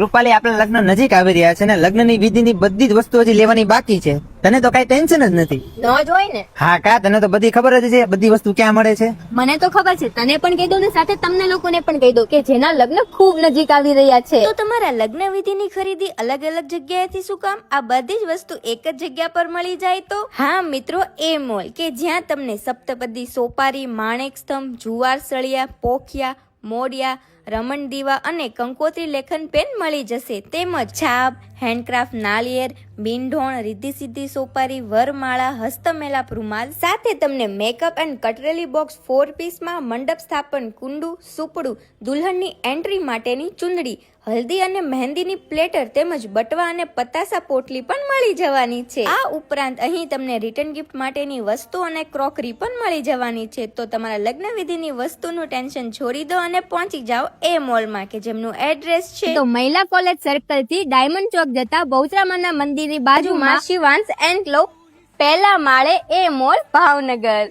રૂપાલી આપણા લગ્ન નજીક આવી રહ્યા છે ને લગ્નની વિધિની બધી જ વસ્તુ હજી લેવાની બાકી છે. તને તો કઈ ટેન્શન જ નથી. ન જ હોય ને. હા કા? તને તો બધી ખબર જ છે. બધી વસ્તુ ક્યાં મળે છે? મને તો ખબર છે. તને પણ કહી દઉં ને સાથે તમને લોકોને પણ કહી દઉં કે જેના લગ્ન ખૂબ નજીક આવી રહ્યા છે. તો તમારા લગ્ન વિધિની ખરીદી અલગ અલગ જગ્યાએથી શું કામ? આ બધી જ વસ્તુ એક જ જગ્યા પર મળી જાય તો? હા મિત્રો એ મોલ કે જ્યાં તમને સપ્તપદી સોપારી માણેક સ્તંભ જુવાર સળિયા પોખિયા મોડિયા, રમણ દીવા અને કંકોત્રી લેખન પેન મળી જશે. તેમજ છાપ હેન્ડક્રાફ્ટ નાળિયેર બિંઢોણ રીધી સીધી સોપારી, વરમાળા હસ્તમેલાપ રૂમાલ સાથે તમને મેકઅપ એન્ડ કટરેલી બોક્સ ફોર પીસમાં મંડપ સ્થાપન, કુંડુ, સુપડું, દુલ્હનની એન્ટ્રી માટેની ચુંદડી હલ્દી અને મહેંદીની પ્લેટર તેમજ બટવા અને પતાસા પોટલી પણ મળી જવાની છે. આ ઉપરાંત અહીં તમને રિટર્ન ગિફ્ટ માટેની વસ્તુ અને ક્રોકરી પણ મળી જવાની છે. તો તમારા લગ્ન વિધિની વસ્તુનું ટેન્શન છોડી દો અને પહોંચી જાઓ એ મોલમાં કે જેમનું એડ્રેસ છે. તો મહિલા કોલેજ સર્કલથી ડાયમંડ ચોક જતા બહુચરામાના મંદિરની બાજુમાં શિવાંશ એન્ડ ક્લો પહેલા માળે એ મોલ ભાવનગર.